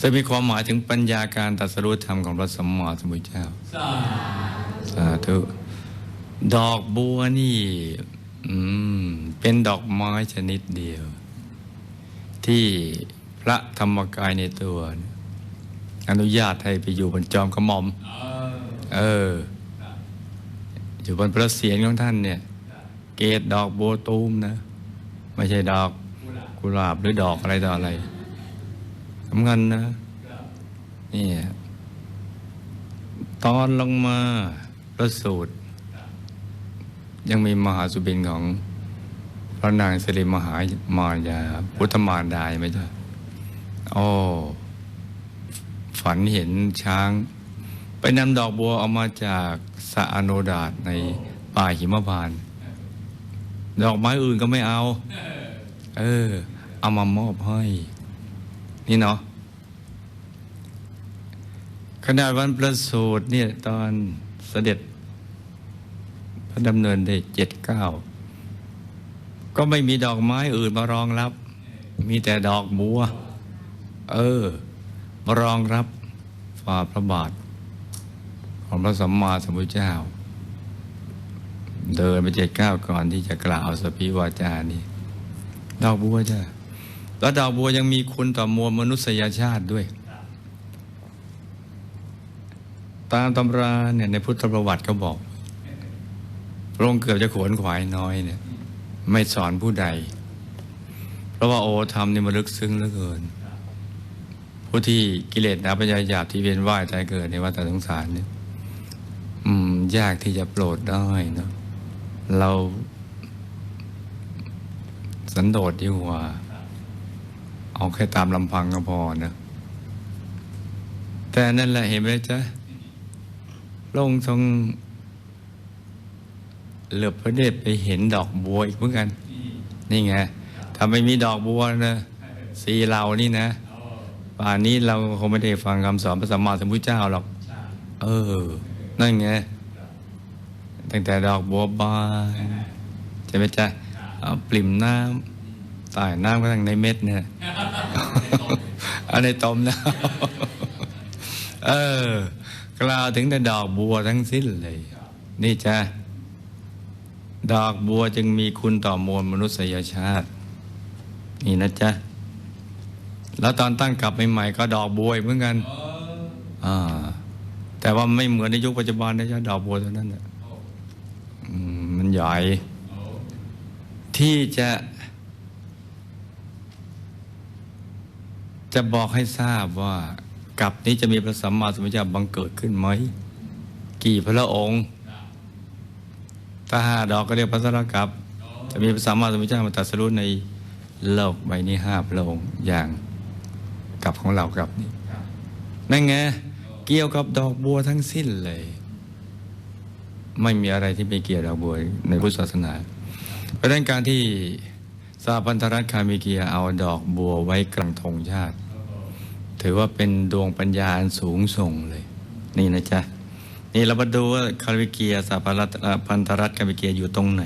ซึ่งมีความหมายถึงปัญญาการตรัสรู้ธรรมของพระสัมมาสัมพุทธเจ้า สาธุ ดอกบัวนี่อืมเป็นดอกไม้ชนิดเดียว ที่พระธรรมกายในตัว อนุญาตให้ไปอยู่บนจอมกระหม่อม เออ อยู่บนพระเศียรของท่านเนี่ย เกตดอกบัวตูมนะ ไม่ใช่ดอกกุหลาบหรือดอกอะไรต่ออะไรำคัญนะนี่ตอนลงมาพระสูตร ยังมีมหาสุบินของพระนางสิริมหามายาพุทธมารดาไหมจ๊ะโอ้ฝันเห็นช้าง ไปนำดอกบัวเอามาจากสะอโนดาตในป่าหิมพาน ดอกไม้อื่นก็ไม่เอา เออ เอามามอบให้ นี่เนาะ ขนาดวันประสูติเนี่ยตอนเสด็จพระดำเนินได้เจ็ดเก้าก็ไม่มีดอกไม้อื่นมารองรับ มีแต่ดอกบัว เออ มารองรับฝ่าพระบาท ของพระสัมมาสัมพุทธเจ้า เดินไปเจ็ดเก้าก่อนที่จะกล่าวสพิวาจานี่ดอกบัวจ้ะแล้วดอกบัวยังมีคุณต่อมวลมนุษยชาติด้วย ตามตำราเนี่ยในพุทธประวัติก็บอกพระองค์เกือบจะขวนขวายน้อยเนี่ย ไม่สอนผู้ใด เพราะว่าโอธรรมนี่มันลึกซึ้งเหลือเกิน ผู้ที่กิเลสนาปัญญาหยาบที่เวียนว่ายตายเกิดในวัฏสงสารเนี่ยอืม ยากที่จะโปรดได้เนาะเราสันโดษดีกว่า เอาแค่ตามลำพังก็พอนะแต่นั่นแหละเห็นไหมจ๊ะ ระองค์ทรงเหลือบพระเนตรไปเห็นดอกบัวอีกเหมือนกัน นี่ไงถ้าไม่มีดอกบัวนะสีเรานี่นะป่านนี้เราคงไม่ได้ฟังคำสอนพระสัมมาสัมพุทธเจ้าหรอก เออ นั่นไง ตั้งแต่ดอกบัวบานใช่ไหมจ๊ะเอาปริ่มน้ำใต้น้ำก็ทั้งในเม็ดเนี่ยเอาในต้มนะ เออ กล่าวถึงแต่ดอกบัวทั้งสิ้นเลย นี่จ้ะดอกบัวจึงมีคุณต่อมวลมนุษยชาติ นี่นะจ๊ะ แล้วตอนตั้งกลับใหม่ๆก็ดอกบัวเหมือนกันอ่าแต่ว่าไม่เหมือนในยุคปัจจุบันนะจ๊ะดอกบัวเท่านั้นแหละมันใหญ่ที่จะ จะบอกให้ทราบว่า กับนี้จะมีพระสัมมาสัมพุทธเจ้าบังเกิดขึ้นไหม กี่พระองค์ ถ้าห้าดอกก็เรียกพระสรกับ จะมีพระสัมมาสัมพุทธเจ้ามาตรัสรู้ในโลกใบนี้ห้าพระองค์อย่างกับของเรากับนี่นั่นไงเกี่ยวกับดอกบัวทั้งสิ้นเลย ไม่มีอะไรที่ไม่เกี่ยวดอกบัวในพุทธศาสนา เพราะฉะนั้นการที่สาพันธรัฐคามิเกียเอาดอกบัวไว้กลางธงชาติ ถือว่าเป็นดวงปัญญาอันสูงส่งเลย นี่นะจ๊ะ นี่เรามาดูว่าคาริเกียสัพันธรัฐคาริเกียอยู่ตรงไหน